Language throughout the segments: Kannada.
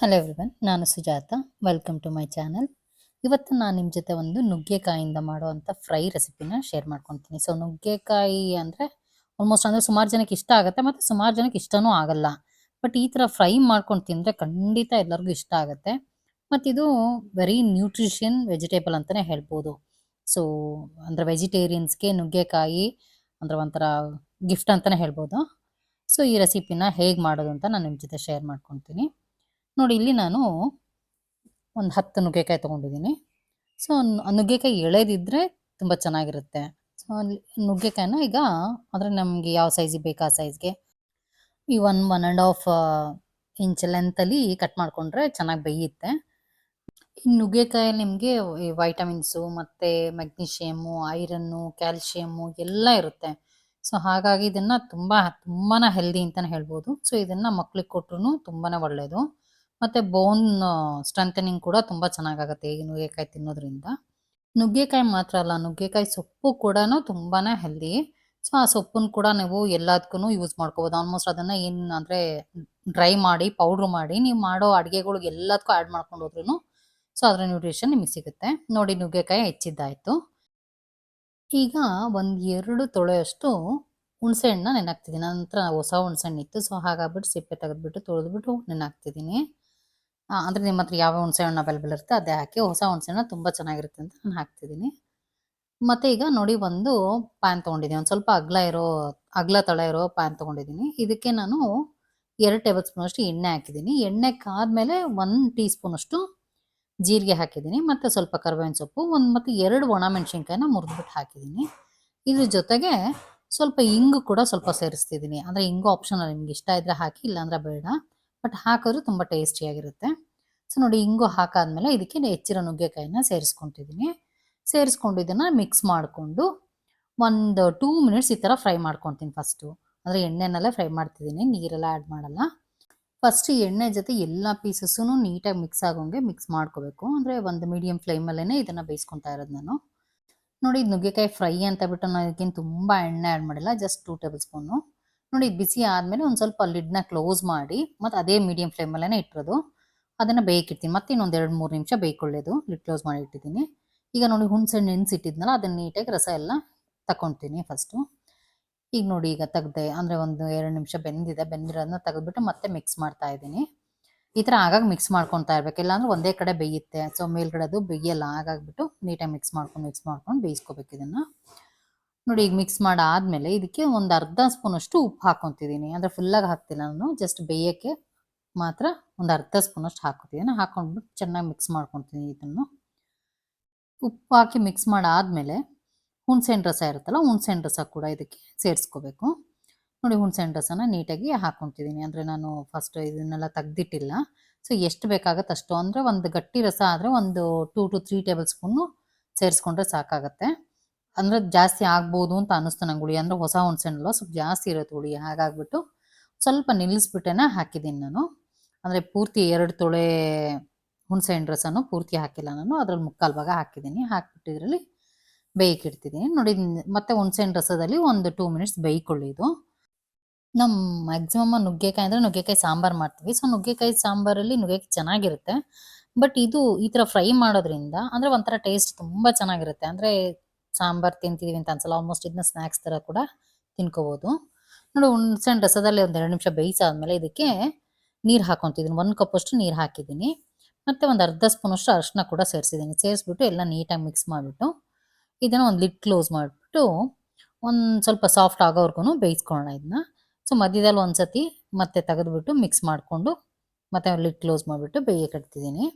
ಹಲೋ ಎವ್ರಿವನ್ ನಾನು Sujatha. Welcome to my channel ಇವತ್ತು ನಾನು ನಿಮ್ಮ ಜೊತೆ ಒಂದು ನುಗ್ಗೆಕಾಯಿಂದ ಮಾಡುವಂಥ ಫ್ರೈ ರೆಸಿಪಿನ ಶೇರ್ ಮಾಡ್ಕೊತೀನಿ. ಸೊ ನುಗ್ಗೆಕಾಯಿ ಅಂದರೆ ಆಲ್ಮೋಸ್ಟ್ ಅಂದರೆ ಸುಮಾರು ಜನಕ್ಕೆ ಇಷ್ಟ ಆಗುತ್ತೆ ಮತ್ತು ಸುಮಾರು ಜನಕ್ಕೆ ಇಷ್ಟನೂ ಆಗಲ್ಲ. ಬಟ್ ಈ ಥರ ಫ್ರೈ ಮಾಡ್ಕೊಂಡು ತಿಂದರೆ ಖಂಡಿತ ಎಲ್ಲರಿಗೂ ಇಷ್ಟ ಆಗುತ್ತೆ. ಮತ್ತು ಇದು ವೆರಿ ನ್ಯೂಟ್ರಿಷನ್ ವೆಜಿಟೇಬಲ್ ಅಂತಲೇ ಹೇಳ್ಬೋದು. ಸೊ ಅಂದರೆ ವೆಜಿಟೇರಿಯನ್ಸ್ಗೆ ನುಗ್ಗೆಕಾಯಿ ಅಂದರೆ ಒಂಥರ ಗಿಫ್ಟ್ ಅಂತಲೇ ಹೇಳ್ಬೋದು. ಸೊ ಈ ರೆಸಿಪಿನ ಹೇಗೆ ಮಾಡೋದು ಅಂತ ನಾನು ನಿಮ್ಮ ಜೊತೆ ಶೇರ್ ಮಾಡ್ಕೊತೀನಿ. ನೋಡಿ, ಇಲ್ಲಿ ನಾನು ಒಂದು ಹತ್ತು ನುಗ್ಗೆಕಾಯಿ ತೊಗೊಂಡಿದ್ದೀನಿ. ಸೊ ನುಗ್ಗೆಕಾಯಿ ಎಳೆದಿದ್ದರೆ ತುಂಬ ಚೆನ್ನಾಗಿರುತ್ತೆ. ಸೊ ನುಗ್ಗೆಕಾಯಿನ ಈಗ ಅಂದರೆ ನಮಗೆ ಯಾವ ಸೈಜಿಗೆ ಬೇಕು ಆ ಸೈಜ್ಗೆ ಈ one one and half inch ಲೆಂತಲ್ಲಿ cut ಮಾಡಿಕೊಂಡ್ರೆ ಚೆನ್ನಾಗಿ ಬೇಯುತ್ತೆ. ಈ ನುಗ್ಗೆಕಾಯಲ್ಲಿ ನಿಮಗೆ ವೈಟಮಿನ್ಸು ಮತ್ತು ಮೆಗ್ನೀಷಿಯಮ್ಮು ಐರನ್ನು ಕ್ಯಾಲ್ಶಿಯಮ್ಮು ಎಲ್ಲ ಇರುತ್ತೆ. ಸೊ ಹಾಗಾಗಿ ಇದನ್ನು ತುಂಬ ತುಂಬಾ ಹೆಲ್ದಿ ಅಂತಲೇ ಹೇಳ್ಬೋದು. ಸೊ ಇದನ್ನು ಮಕ್ಳಿಗೆ ಕೊಟ್ರು ತುಂಬಾ ಒಳ್ಳೆಯದು ಮತ್ತು ಬೋನ್ ಸ್ಟ್ರೆಂಥನಿಂಗ್ ಕೂಡ ತುಂಬ ಚೆನ್ನಾಗಾಗುತ್ತೆ ಈ ನುಗ್ಗೆಕಾಯಿ ತಿನ್ನೋದ್ರಿಂದ. ನುಗ್ಗೆಕಾಯಿ ಮಾತ್ರ ಅಲ್ಲ, ನುಗ್ಗೆಕಾಯಿ ಸೊಪ್ಪು ಕೂಡ ತುಂಬಾ ಹೆಲ್ದಿ ಸೊ ಆ ಸೊಪ್ಪನ್ನು ಕೂಡ ನೀವು ಎಲ್ಲದಕ್ಕೂ ಯೂಸ್ ಮಾಡ್ಕೋಬೋದು. ಆಲ್ಮೋಸ್ಟ್ ಅದನ್ನು ಏನು ಅಂದರೆ ಡ್ರೈ ಮಾಡಿ ಪೌಡ್ರ್ ಮಾಡಿ, ನೀವು ಮಾಡೋ ಅಡುಗೆಗಳಿಗೆ ಎಲ್ಲದಕ್ಕೂ ಆ್ಯಡ್ ಮಾಡ್ಕೊಂಡು ಹೋದ್ರೂ ಸೊ ಅದರ ನ್ಯೂಟ್ರಿಷನ್ ನಿಮಗೆ ಸಿಗುತ್ತೆ. ನೋಡಿ ನುಗ್ಗೆಕಾಯಿ ಹೆಚ್ಚಿದ್ದಾಯಿತು. ಈಗ ಒಂದು ಎರಡು ತೊಳೆಯಷ್ಟು ಹುಣಸೆಹಣ್ಣನ್ನ ನೆನಾಕ್ತಿದ್ದೀನಿ ನಂತರ ಹೊಸ ಹುಣಸೆಹಣ್ಣು ಇತ್ತು ಸೊ ಹಾಗಾಗ್ಬಿಟ್ಟು ಸಿಪ್ಪೆ ತೆಗೆದ್ಬಿಟ್ಟು ತೊಳೆದ್ಬಿಟ್ಟು ನೆನಾಕ್ತಿದ್ದೀನಿ ಅಂದರೆ ನಿಮ್ಮ ಹತ್ರ ಯಾವ ಹುಣಸೆಹಣ್ಣು ಅವೈಲೇಬಲ್ ಇರುತ್ತೆ ಅದೇ ಹಾಕಿ ಹೊಸ ಹುಣಸೆಹಣ್ಣು ತುಂಬ ಚೆನ್ನಾಗಿರುತ್ತೆ ಅಂತ ನಾನು ಹಾಕ್ತಿದ್ದೀನಿ. ಮತ್ತು ಈಗ ನೋಡಿ ಒಂದು ಪ್ಯಾನ್ ತೊಗೊಂಡಿದ್ದೀನಿ. ಒಂದು ಸ್ವಲ್ಪ ಅಗ್ಲ ಇರೋ, ಅಗ್ಲ ತಳ ಇರೋ ಪ್ಯಾನ್ ತೊಗೊಂಡಿದ್ದೀನಿ. ಇದಕ್ಕೆ ನಾನು ಎರಡು ಟೇಬಲ್ ಸ್ಪೂನಷ್ಟು ಎಣ್ಣೆ ಹಾಕಿದ್ದೀನಿ. ಎಣ್ಣೆ ಕಾದ್ಮೇಲೆ ಒಂದು ಟೀ ಸ್ಪೂನಷ್ಟು ಜೀರಿಗೆ ಹಾಕಿದ್ದೀನಿ. ಮತ್ತು ಸ್ವಲ್ಪ ಕರ್ಬೇವಿನ ಸೊಪ್ಪು, ಒಂದು ಮತ್ತು ಎರಡು ಒಣ ಮೆಣಸಿನ್ಕಾಯಿನ ಮುರಿದ್ಬಿಟ್ಟು ಹಾಕಿದ್ದೀನಿ. ಇದ್ರ ಜೊತೆಗೆ ಸ್ವಲ್ಪ ಇಂಗು ಕೂಡ ಸ್ವಲ್ಪ ಸೇರಿಸ್ತಿದ್ದೀನಿ. ಅಂದರೆ ಇಂಗು ಆಪ್ಷನಲ್ ನಿಮ್ಗೆ ಇಷ್ಟ ಇದ್ದರೆ ಹಾಕಿ, ಇಲ್ಲಾಂದ್ರೆ ಬೇಡ. ಬಟ್ ಹಾಕಿದ್ರೆ ತುಂಬ ಟೇಸ್ಟಿಯಾಗಿರುತ್ತೆ ಸೊ ನೋಡಿ ಇಂಗು ಹಾಕಾದ್ಮೇಲೆ ಇದಕ್ಕೆ ಹೆಚ್ಚಿರೋ ನುಗ್ಗೆಕಾಯಿನ ಸೇರಿಸ್ಕೊತಿದ್ದೀನಿ. ಸೇರಿಸ್ಕೊಂಡು ಇದನ್ನು ಮಿಕ್ಸ್ ಮಾಡಿಕೊಂಡು ಒಂದು ಟೂ ಮಿನಿಟ್ಸ್ ಈ ಥರ ಫ್ರೈ ಮಾಡ್ಕೊತೀನಿ ಫಸ್ಟು ಅಂದರೆ ಎಣ್ಣೆನಲ್ಲೇ ಫ್ರೈ ಮಾಡ್ತಿದ್ದೀನಿ, ನೀರೆಲ್ಲ ಆ್ಯಡ್ ಮಾಡಲ್ಲ. ಫಸ್ಟ್ ಎಣ್ಣೆ ಜೊತೆ ಎಲ್ಲ ಪೀಸಸ್ಸೂ ನೀಟಾಗಿ ಮಿಕ್ಸ್ ಆಗೋಂಗೆ ಮಿಕ್ಸ್ ಮಾಡ್ಕೋಬೇಕು. ಅಂದರೆ ಒಂದು ಮೀಡಿಯಮ್ ಫ್ಲೇಮಲ್ಲೇ ಇದನ್ನು ಬೇಯಿಸ್ಕೊತಾ ಇರೋದು ನಾನು. ನೋಡಿ, ನುಗ್ಗೆಕಾಯಿ ಫ್ರೈ ಅಂತ ಬಿಟ್ಟು ನಾನು ಇದಕ್ಕಿಂತ ತುಂಬ ಎಣ್ಣೆ ಆ್ಯಡ್ ಮಾಡಿಲ್ಲ ಜಸ್ಟ್ ಟೂ ಟೇಬಲ್ ಸ್ಪೂನು ನೋಡಿ ಬಿಸಿ ಆದಮೇಲೆ ಒಂದು ಸ್ವಲ್ಪ ಲಿಡ್ನ ಕ್ಲೋಸ್ ಮಾಡಿ, ಮತ್ತು ಅದೇ ಮೀಡಿಯಮ್ ಫ್ಲೇಮಲ್ಲೇ ಇಟ್ಟಿರೋದು. ಅದನ್ನು ಬೇಯ್ಕಿರ್ತೀನಿ ಮತ್ತೆ ಇನ್ನೊಂದು ಎರಡು, ಮೂರು ನಿಮಿಷ ಬೇಯ್ಕೊಳ್ಳೋದು ಲಿಡ್ ಕ್ಲೋಸ್ ಮಾಡಿ ಇಟ್ಟಿದ್ದೀನಿ. ಈಗ ನೋಡಿ ಹುಣಸೆಹಣ್ಣು ನೆನೆಸಿಟ್ಟಿದ್ನಲ್ಲ, ಅದನ್ನು ನೀಟಾಗಿ ರಸ ಎಲ್ಲ ತಗೊತೀನಿ ಫಸ್ಟು ಈಗ ನೋಡಿ ಈಗ ತೆಗ್ದೆ, ಅಂದರೆ ಒಂದು ಎರಡು ನಿಮಿಷ ಬೆಂದಿದೆ. ಬೆಂದಿರೋದನ್ನ ತೆಗೆದ್ಬಿಟ್ಟು ಮತ್ತೆ ಮಿಕ್ಸ್ ಮಾಡ್ತಾ ಇದ್ದೀನಿ. ಈ ಥರ ಆಗಾಗ ಮಿಕ್ಸ್ ಮಾಡ್ಕೊತಾ ಇರ್ಬೇಕು. ಇಲ್ಲಾಂದ್ರೆ ಒಂದೇ ಕಡೆ ಬೇಯುತ್ತೆ. ಸೊ ಮೇಲ್ಗಡೆ ಅದು ಬೇಯಲ್ಲ, ಹಾಗಾಗ್ಬಿಟ್ಟು ನೀಟಾಗಿ ಮಿಕ್ಸ್ ಮಾಡ್ಕೊಂಡು ಮಿಕ್ಸ್ ಮಾಡ್ಕೊಂಡು ಬೇಯಿಸ್ಕೋಬೇಕು ಇದನ್ನು. ನೋಡಿ, ಈಗ ಮಿಕ್ಸ್ ಮಾಡಾದ್ಮೇಲೆ ಇದಕ್ಕೆ ಒಂದು ಅರ್ಧ ಸ್ಪೂನಷ್ಟು ಉಪ್ಪು ಹಾಕೊತಿದ್ದೀನಿ. ಅಂದರೆ ಫುಲ್ಲಾಗಿ ಹಾಕ್ತಿಲ್ಲ ನಾನು ಜಸ್ಟ್ ಬೇಯಕ್ಕೆ ಮಾತ್ರ ಒಂದು ಅರ್ಧ ಸ್ಪೂನ್ ಅಷ್ಟು ಹಾಕೋತಿದ್ದೀನಿ ಹಾಕೊಂಡ್ಬಿಟ್ಟು ಚೆನ್ನಾಗಿ ಮಿಕ್ಸ್ ಮಾಡ್ಕೊತೀನಿ ಇದನ್ನು. ಉಪ್ಪು ಹಾಕಿ ಮಿಕ್ಸ್ ಮಾಡಾದ್ಮೇಲೆ ಹುಣಸೆಹಣ್ಣು ರಸ ಇರುತ್ತಲ್ಲ, ಹುಣಸೆಹಣ್ಣು ರಸ ಕೂಡ ಇದಕ್ಕೆ ಸೇರಿಸ್ಕೋಬೇಕು. ನೋಡಿ, ಹುಣಸೆಹಣ್ಣು ರಸನ ನೀಟಾಗಿ ಹಾಕೊತಿದ್ದೀನಿ. ಅಂದರೆ ನಾನು ಫಸ್ಟ್ ಇದನ್ನೆಲ್ಲ ತೆಗ್ದಿಟ್ಟಿಲ್ಲ. ಸೊ ಎಷ್ಟು ಬೇಕಾಗುತ್ತೆ ಅಷ್ಟು. ಅಂದರೆ ಒಂದು ಗಟ್ಟಿ ರಸ ಆದರೆ ಒಂದು two to three tablespoon ಸೇರಿಸ್ಕೊಂಡ್ರೆ ಸಾಕಾಗತ್ತೆ. ಅಂದರೆ ಜಾಸ್ತಿ ಆಗ್ಬೋದು ಅಂತ ಅನಿಸ್ತು ನಂಗೆ ಹುಳಿ. ಅಂದರೆ ಹೊಸ ಹುಣಸೆಹಣ್ಣಲ್ಲ ಸ್ವಲ್ಪ ಜಾಸ್ತಿ ಇರುತ್ತೆ ಹುಳಿ. ಹಾಗಾಗ್ಬಿಟ್ಟು ಸ್ವಲ್ಪ ನಿಲ್ಲಿಸ್ಬಿಟ್ಟೇನೆ ಹಾಕಿದ್ದೀನಿ ನಾನು. ಅಂದರೆ ಪೂರ್ತಿ ಎರಡು ತೊಳೆ ಹುಣಸೆಹಣ್ಣು ರಸನೂ ಪೂರ್ತಿ ಹಾಕಿಲ್ಲ ನಾನು. ಅದ್ರಲ್ಲಿ ಮುಕ್ಕಾಲು ಭಾಗ ಹಾಕಿದ್ದೀನಿ. ಹಾಕ್ಬಿಟ್ಟು ಇದರಲ್ಲಿ ಬೇಯ್ಕಿಡ್ತಿದ್ದೀನಿ ನೋಡಿ, ಮತ್ತೆ ಹುಣಸೆಹಣ್ಣು ರಸದಲ್ಲಿ ಒಂದು ಟೂ ಮಿನಿಟ್ಸ್ ಬೇಯ್ಕೊಳ್ಳಿ ಇದು ನಮ್ಮ ಮ್ಯಾಕ್ಸಿಮಮ್ ನುಗ್ಗೆಕಾಯಿ ಅಂದರೆ ನುಗ್ಗೆಕಾಯಿ ಸಾಂಬಾರು ಮಾಡ್ತೀವಿ. ಸೊ ನುಗ್ಗೆಕಾಯಿ ಸಾಂಬಾರಲ್ಲಿ ನುಗ್ಗೆಕಾಯಿ ಚೆನ್ನಾಗಿರುತ್ತೆ. ಬಟ್ ಇದು ಈ ಥರ ಫ್ರೈ ಮಾಡೋದ್ರಿಂದ ಅಂದರೆ ಒಂಥರ ಟೇಸ್ಟ್ ತುಂಬ ಚೆನ್ನಾಗಿರುತ್ತೆ. ಅಂದರೆ ಸಾಂಬಾರು ತಿಂತಿದ್ದೀವಿ ಅಂತ ಅನ್ಸಲ್ಲ. ಆಲ್ಮೋಸ್ಟ್ ಇದನ್ನ ಸ್ನ್ಯಾಕ್ಸ್ ಥರ ಕೂಡ ತಿನ್ಕೋಬೋದು. ನೋಡಿ ಹುಣಸೆಹಣ್ಣು ರಸದಲ್ಲಿ ಒಂದು ಎರಡು ನಿಮಿಷ ಬೇಯಿಸಾದ್ಮೇಲೆ ಇದಕ್ಕೆ ನೀರು ಹಾಕೊತಿದ್ದೀನಿ ಒಂದು ಕಪ್ಪಷ್ಟು ನೀರು ಹಾಕಿದ್ದೀನಿ ಮತ್ತು ಒಂದು ಅರ್ಧ ಸ್ಪೂನಷ್ಟು ಅರಿಶಿನ ಕೂಡ ಸೇರಿಸಿದ್ದೀನಿ ಸೇರಿಸ್ಬಿಟ್ಟು ಎಲ್ಲ ನೀಟಾಗಿ ಮಿಕ್ಸ್ ಮಾಡಿಬಿಟ್ಟು ಇದನ್ನು ಒಂದು ಲಿಡ್ ಕ್ಲೋಸ್ ಮಾಡಿಬಿಟ್ಟು ಒಂದು ಸ್ವಲ್ಪ ಸಾಫ್ಟ್ ಆಗೋವರೆಗೂ ಬೇಯಿಸ್ಕೊಳ್ಳೋಣ ಇದನ್ನ. ಸೊ ಮಧ್ಯದಲ್ಲಿ ಒಂದು ಸತಿ ಮತ್ತೆ ತೆಗೆದುಬಿಟ್ಟು ಮಿಕ್ಸ್ ಮಾಡಿಕೊಂಡು ಮತ್ತೆ ಲಿಡ್ ಕ್ಲೋಸ್ ಮಾಡಿಬಿಟ್ಟು ಬೇಯಕ್ಕೆ ಇಡ್ತಿದ್ದೀನಿ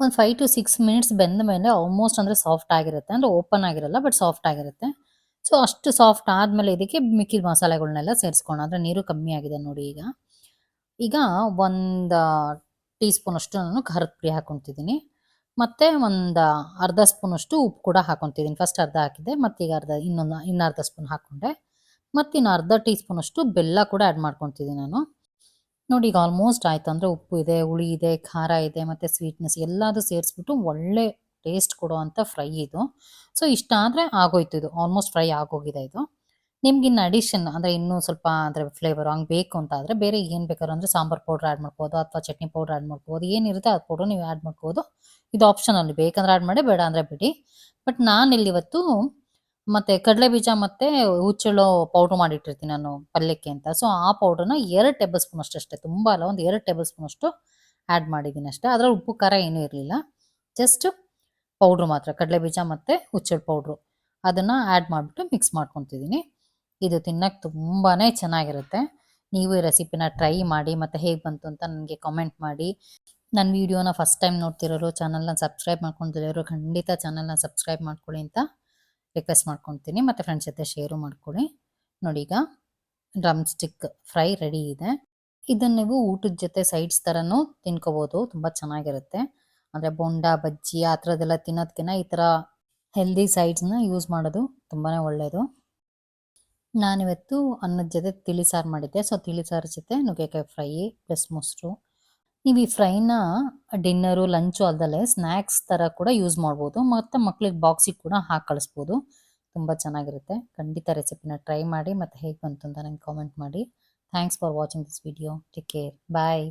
ಒಂದು ಫೈವ್ ಟು ಸಿಕ್ಸ್ ಮಿನಿಟ್ಸ್ ಬೆಂದ ಮೇಲೆ ಆಲ್ಮೋಸ್ಟ್ ಅಂದರೆ ಸಾಫ್ಟ್ ಆಗಿರುತ್ತೆ. ಅಂದರೆ ಓಪನ್ ಆಗಿರಲ್ಲ ಬಟ್ ಸಾಫ್ಟ್ ಆಗಿರುತ್ತೆ. ಸೊ ಅಷ್ಟು ಸಾಫ್ಟ್ ಆದಮೇಲೆ ಇದಕ್ಕೆ ಮಿಕ್ಕಿದ ಮಸಾಲೆಗಳನ್ನೆಲ್ಲ ಸೇರಿಸ್ಕೊಳ್ಳೋಣ. ಅಂದರೆ ನೀರು ಕಮ್ಮಿ ಆಗಿದೆ ನೋಡಿ ಈಗ. ಈಗ ಒಂದು ಟೀ ಸ್ಪೂನಷ್ಟು ನಾನು ಖಾರದ ಪುಡಿ ಹಾಕೊತಿದ್ದೀನಿ. ಮತ್ತು ಒಂದು ಅರ್ಧ ಸ್ಪೂನಷ್ಟು ಉಪ್ಪು ಕೂಡ ಹಾಕೊತಿದ್ದೀನಿ. ಫಸ್ಟ್ ಅರ್ಧ ಹಾಕಿದ್ದೆ, ಮತ್ತು ಈಗ ಅರ್ಧ, ಇನ್ನೊಂದು, ಇನ್ನರ್ಧ ಸ್ಪೂನ್ ಹಾಕ್ಕೊಂಡೆ ಮತ್ತು ಇನ್ನು ಅರ್ಧ ಟೀ ಸ್ಪೂನಷ್ಟು ಬೆಲ್ಲ ಕೂಡ ಆ್ಯಡ್ ಮಾಡ್ಕೊತಿದ್ದೀನಿ ನಾನು. ನೋಡಿ, ಈಗ ಆಲ್ಮೋಸ್ಟ್ ಆಯ್ತು ಅಂದರೆ ಉಪ್ಪು ಇದೆ, ಹುಳಿ ಇದೆ, ಖಾರ ಇದೆ, ಮತ್ತು ಸ್ವೀಟ್ನೆಸ್ ಎಲ್ಲದೂ ಸೇರಿಸ್ಬಿಟ್ಟು ಒಳ್ಳೆ ಟೇಸ್ಟ್ ಕೊಡುವಂತ ಫ್ರೈ ಇದು. ಸೊ ಇಷ್ಟ ಆದರೆ ಆಗೋಯ್ತು ಇದು. ಆಲ್ಮೋಸ್ಟ್ ಫ್ರೈ ಆಗೋಗಿದೆ ಇದು. ನಿಮ್ಗೆ ಇನ್ನು ಅಡಿಷನ್ ಅಂದರೆ ಇನ್ನೂ ಸ್ವಲ್ಪ ಅಂದರೆ ಫ್ಲೇವರ್ ಹಂಗೆ ಬೇಕು ಅಂತ ಆದರೆ ಬೇರೆ ಏನು ಬೇಕಾದ್ರೂ ಅಂದರೆ ಸಾಂಬಾರ್ ಪೌಡ್ರ್ ಆ್ಯಡ್ ಮಾಡ್ಬೋದು, ಅಥವಾ ಚಟ್ನಿ ಪೌಡ್ರ್ ಆ್ಯಡ್ ಮಾಡ್ಬೋದು ಏನಿರುತ್ತೆ ಅದು ಪೌಡ್ರ್ ನೀವು ಆ್ಯಡ್ ಮಾಡ್ಬೋದು. ಇದು ಆಪ್ಷನಲ್ ಬೇಕಂದ್ರೆ ಆ್ಯಡ್ ಮಾಡಿ ಬೇಡ ಅಂದರೆ ಬಿಡಿ. ಬಟ್ ನಾನು ಇವತ್ತು ಮತ್ತು ಕಡಲೆ ಬೀಜ ಮತ್ತೆ ಹುಚ್ಚೆಳ್ಳು ಪೌಡ್ರ್ ಮಾಡಿಟ್ಟಿರ್ತೀನಿ ನಾನು ಪಲ್ಯಕ್ಕೆ ಅಂತ. ಸೊ ಆ ಪೌಡ್ರನ್ನ ಎರಡು ಟೇಬಲ್ ಸ್ಪೂನ್ ಅಷ್ಟು, ಅಷ್ಟೇ. ತುಂಬ ಅಲ್ಲ, ಒಂದು ಎರಡು ಟೇಬಲ್ ಸ್ಪೂನ್ ಅಷ್ಟು ಆ್ಯಡ್ ಮಾಡಿದ್ದೀನಿ ಅಷ್ಟೇ. ಅದರಲ್ಲಿ ಉಪ್ಪು, ಖಾರ ಏನೂ ಇರಲಿಲ್ಲ. ಜಸ್ಟ್ ಪೌಡ್ರ್ ಮಾತ್ರ, ಕಡಲೆ ಬೀಜ ಮತ್ತು ಹುಚ್ಚೆಳ್ಳು ಪೌಡ್ರು ಅದನ್ನು ಆ್ಯಡ್ ಮಾಡಿಬಿಟ್ಟು ಮಿಕ್ಸ್ ಮಾಡ್ಕೊತಿದ್ದೀನಿ. ಇದು ತಿನ್ನಕ್ಕೆ ತುಂಬಾ ಚೆನ್ನಾಗಿರುತ್ತೆ. ನೀವು ಈ ರೆಸಿಪಿನ ಟ್ರೈ ಮಾಡಿ, ಮತ್ತು ಹೇಗೆ ಬಂತು ಅಂತ ನನಗೆ ಕಾಮೆಂಟ್ ಮಾಡಿ. ನನ್ನ ವೀಡಿಯೋನ ಫಸ್ಟ್ ಟೈಮ್ ನೋಡ್ತಿರೋರು ಚಾನಲ್ನ ಸಬ್ಸ್ಕ್ರೈಬ್ ಮಾಡ್ಕೊತಿರೋರು ಖಂಡಿತ ಚಾನಲ್ನ ಸಬ್ಸ್ಕ್ರೈಬ್ ಮಾಡ್ಕೊಳ್ಳಿ ಅಂತ ರಿಕ್ವೆಸ್ಟ್ ಮಾಡ್ಕೊತೀನಿ. ಮತ್ತು ಫ್ರೆಂಡ್ಸ್ ಜೊತೆ ಶೇರು ಮಾಡ್ಕೊಳ್ಳಿ. ನೋಡಿ ಈಗ ಡ್ರಮ್ ಸ್ಟಿಕ್ ಫ್ರೈ ರೆಡಿ ಇದೆ. ಇದನ್ನು ನೀವು ಊಟದ ಜೊತೆ ಸೈಡ್ಸ್ ಥರನೂ ತಿನ್ಕೋಬೋದು. ತುಂಬ ಚೆನ್ನಾಗಿರುತ್ತೆ. ಅಂದರೆ ಬೊಂಡ, ಬಜ್ಜಿ ಆ ಥರದ್ದೆಲ್ಲ ತಿನ್ನೋದಕ್ಕಿಂತ ಈ ಥರ ಹೆಲ್ದಿ ಸೈಡ್ಸ್ನ ಯೂಸ್ ಮಾಡೋದು ತುಂಬಾ ಒಳ್ಳೆಯದು ನಾನಿವತ್ತು ಅನ್ನದ ಜೊತೆ ತಿಳಿ ಸಾರು ಮಾಡಿದ್ದೆ. ಸೊ ತಿಳಿ ಸಾರು ಜೊತೆ ನುಗ್ಗೆಕಾಯಿ ಫ್ರೈ ಪ್ಲಸ್ ಮೊಸರು. ನೀವು ಈ ಫ್ರೈನ ಡಿನ್ನರು, ಲಂಚು ಅಲ್ದಲ್ಲೇ ಸ್ನ್ಯಾಕ್ಸ್ ಥರ ಕೂಡ ಯೂಸ್ ಮಾಡ್ಬೋದು. ಮತ್ತು ಮಕ್ಳಿಗೆ ಬಾಕ್ಸಿಗೆ ಕೂಡ ಹಾಕಿ ಕಳಿಸ್ಬೋದು. ತುಂಬ ಚೆನ್ನಾಗಿರುತ್ತೆ. ಖಂಡಿತ ರೆಸಿಪಿನ ಟ್ರೈ ಮಾಡಿ ಮತ್ತು ಹೇಗೆ ಬಂತು ಅಂತ ನಂಗೆ ಕಾಮೆಂಟ್ ಮಾಡಿ. Thanks for watching this video take care bye